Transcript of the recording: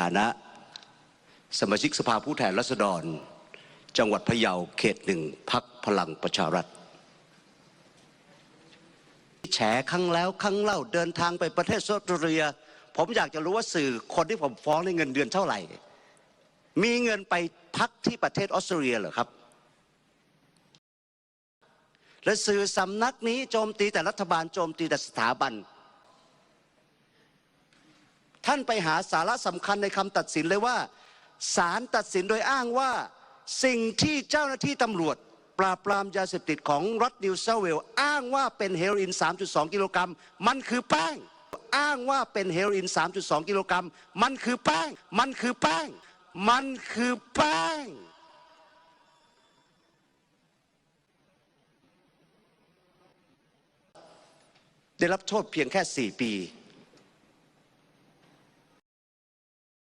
ฐานะสมาชิกสภาผู้แทนราษฎร จังหวัดพะเยาเขตหนึ่งพักพลังประชารัฐแฉครั้งแล้วครั้งเล่าเดินทางไปประเทศออสเตรเลีย ผมอยากจะรู้ว่าสื่อคนที่ผมฟ้องในเงินเดือนเท่าไหร่ มีเงินไปพักที่ประเทศออสเตรเลียเหรอครับ และสื่อสำนักนี้โจมตีแต่รัฐบาลโจมตีแต่สถาบัน ท่านไปหาสาระสำคัญในคำตัดสินเลยว่าศาลตัดสินโดยอ้างว่า สิ่งที่เจ้าหน้าที่ตำรวจ ปราบปรามยาเสพติดของรัฐนิวเซาเวล อ้างว่าเป็นเฮโรอีน 3.2 กิโลกรัม มันคือแป้ง อ้างว่าเป็นเฮโรอีน 3.2 กิโลกรัม มันคือแป้ง มันคือแป้ง มันคือแป้ง ได้รับโทษเพียงแค่ 4 ปี